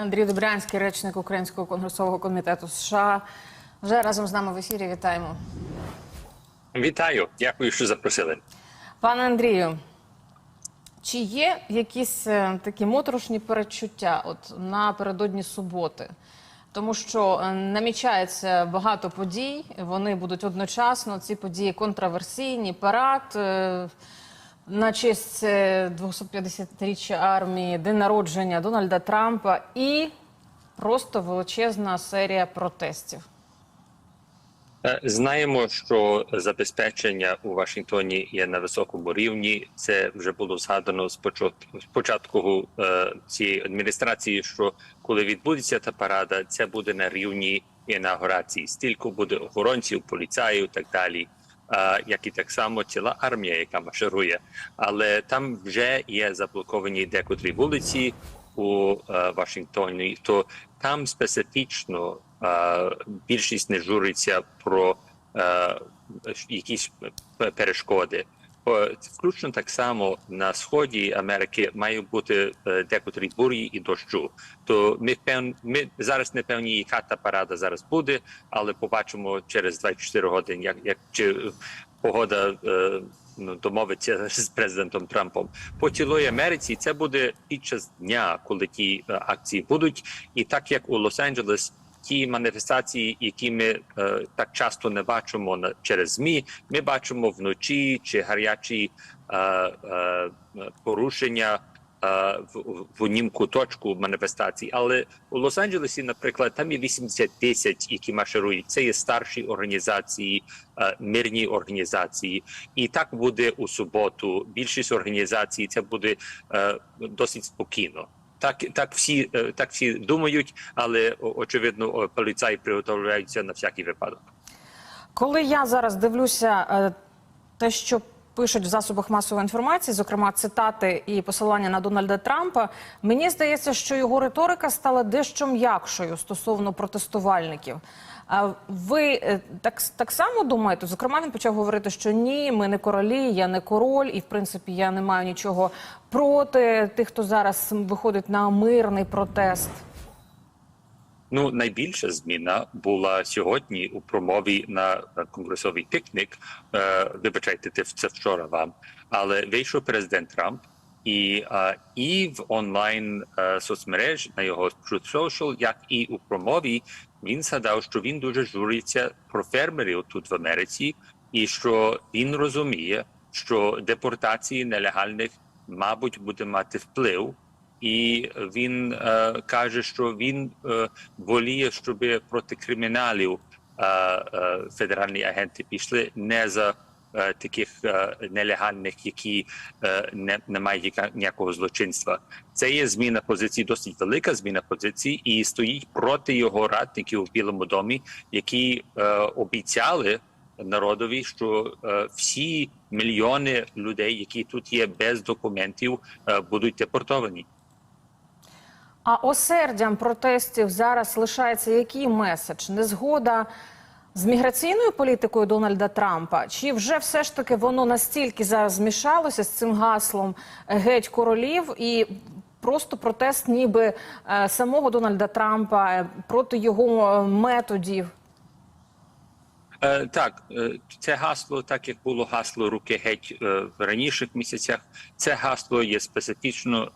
Андрій Добрянський, речник Українського конгресового комітету США, вже разом з нами в ефірі. Вітаємо. Вітаю, дякую, що запросили. Пане Андрію, чи є якісь е, такі моторошні передчуття от напередодні суботи? Тому що е, намічається багато подій, вони будуть одночасно. Ці події контраверсійні, парад е, на честь е, 250-річчя армії, день народження Дональда Трампа і просто величезна серія протестів. Е, Знаємо, що забезпечення у Вашингтоні є на високому рівні. Це вже було згадано з почат- з початку е, цієї адміністрації. Що коли відбудеться та парада, це буде на рівні інаугурації. Стільки буде охоронців, поліцаїв, так далі. Як і так само ціла армія, яка марширує, але там вже є заблоковані декотрі вулиці у е, Вашингтоні, то там специфічно більшість не журиться про е, якісь перешкоди. О, Включно так само на сході Америки має бути е, декотрі бурі і дощу. То ми певн, ми зараз не певні, яка та парада зараз буде, але побачимо через 24 години, як, як чи погода е, ну, домовиться з президентом Трампом. По цілої Америці це буде під час дня, коли ті е, акції будуть, і так як у Лос-Анджелес. Ті маніфестації, які ми е, так часто не бачимо на через змі, ми бачимо вночі чи гарячі е, е, порушення в, в однім куточку маніфестацій. Але у Лос-Анджелесі, наприклад, там є 80 тисяч, які марширують. Це є старші організації, мирні організації, і так буде у суботу. Більшість організацій це буде досить спокійно. Так, так всі е, так всі думають, але очевидно поліцай приготовляються на всякий випадок. Коли я зараз дивлюся е, те, що пишуть в засобах масової інформації, зокрема цитати і посилання на Дональда Трампа, мені здається, що його риторика стала дещо м'якшою стосовно протестувальників. А ви е, так, так само думаєте? Зокрема, він почав говорити, що ні, ми не королі, я не король, і в принципі я не маю нічого проти тих, хто зараз виходить на мирний протест. Ну, найбільша зміна була сьогодні у промові на конгресовий пікнік. Е, вибачайте, це- вчора вам. Але вийшов президент Трамп і, е, і в онлайн е, соцмереж на його Truth Social, як і у промові, він згадав, що він дуже журиться про фермерів тут в Америці, і що він розуміє, що депортації нелегальних, мабуть, буде мати вплив і він е, каже, що він е, воліє, щоб проти криміналів е, е, федеральні агенти пішли не за е, таких е, нелегальних, які е, не, не мають ніякого злочинства. Це є зміна позиції, досить велика зміна позиції, і стоїть проти його радників в Білому домі, які е, обіцяли народові, що е, всі мільйони людей, які тут є без документів, е, будуть депортовані. А осердям протестів зараз лишається який меседж? Незгода з міграційною політикою Дональда Трампа? Чи вже все ж таки воно настільки зараз змішалося з цим гаслом геть королів і просто протест, ніби е, самого Дональда Трампа е, проти його е, методів? Так, це гасло, так як було гасло руки геть в раніших місяцях. Це гасло є специфічно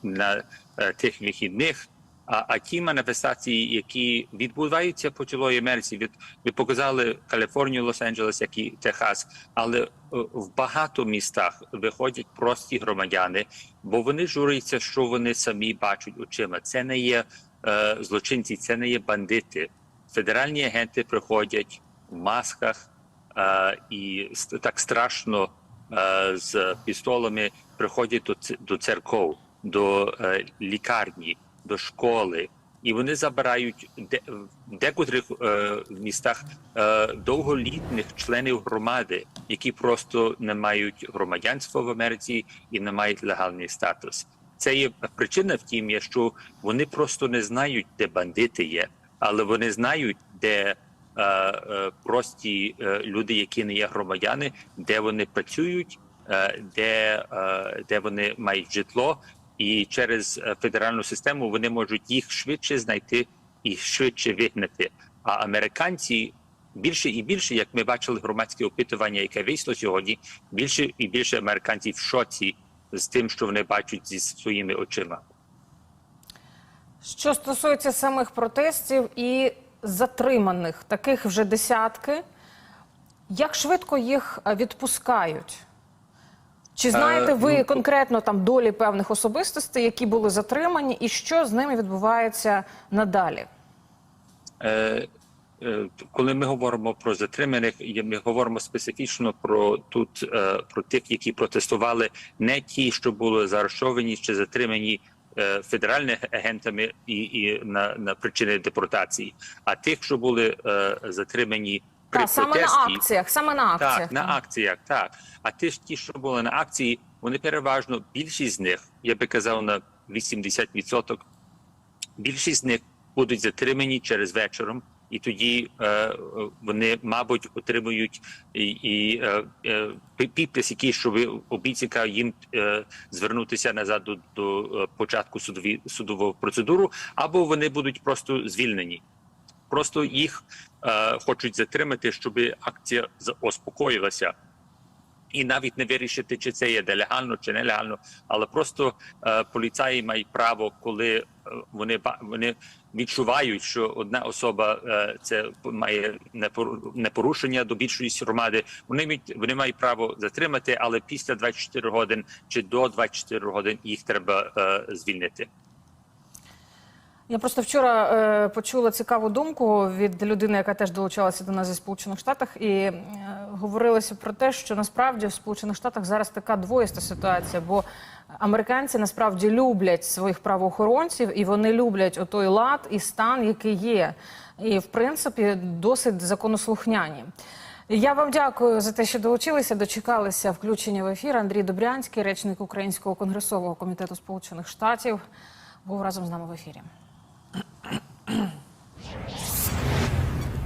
е, тих вихідних. А, а ті маніфестації, які відбуваються по цілої Америці, від ви показали Каліфорнію, Лос-Анджелес, як і Техас, але е, в багато містах виходять прості громадяни, бо вони журяться, що вони самі бачать очима. Це не є е, злочинці, це не є бандити. Федеральні агенти приходять в масках е, і так страшно е, з пістолами приходять до, до церков, до е, лікарні, до школи. І вони забирають де, в декотрих е, містах е, довголітніх членів громади, які просто не мають громадянства в Америці і не мають легальний статус. Це є причина в тім, що вони просто не знають, де бандити є, але вони знають, де е, е, прості е, люди, які не є громадяни, де вони працюють, е, де, е, де вони мають житло, і через е, федеральну систему вони можуть їх швидше знайти і швидше вигнати. А американці більше і більше, як ми бачили громадське опитування, яке вийшло сьогодні, більше і більше американців в шоці з тим, що вони бачать зі своїми очима. Що стосується самих протестів і затриманих, таких вже десятки, як швидко їх е, відпускають? Чи знаєте Е, ви ну, конкретно там долі певних особистостей, які були затримані, і що з ними відбувається надалі? Е, е, коли ми говоримо про затриманих, ми говоримо специфічно про тут е, про тих, які протестували, не ті, що були заарештовані чи затримані е, федеральними агентами і, і на, на причини депортації, а тих, що були е, затримані при Та саме на акціях, саме на акціях. Так, на акціях, так. А ті ж ті, що були на акції, вони переважно більшість з них, я би казав, на 80%, більшість з них будуть затримані через вечором, і тоді е, е, вони, мабуть, отримують і, і е, е, підпис, який що ви обіцяка їм е, звернутися назад до, до е, початку судові, судового процедуру, або вони будуть просто звільнені. Просто їх е, хочуть затримати, щоб акція заспокоїлася. І навіть не вирішити, чи це є нелегально чи нелегально, але просто е, поліцаї мають право, коли е, вони вони відчувають, що одна особа е, це має непору- непорушення до більшості громади. Вони мають вони мають право затримати, але після 24 годин чи до 24 годин їх треба е, звільнити. Я просто вчора е, почула цікаву думку від людини, яка теж долучалася до нас зі Сполучених Штатах, і е, говорилося про те, що насправді в Сполучених Штатах зараз така двоїста ситуація, бо американці насправді люблять своїх правоохоронців, і вони люблять отой лад і стан, який є, і в принципі досить законослухняні. Я вам дякую за те, що долучилися, дочекалися включення в ефір. Андрій Добрянський, речник Українського конгресового комітету Сполучених Штатів, був разом з нами в ефірі.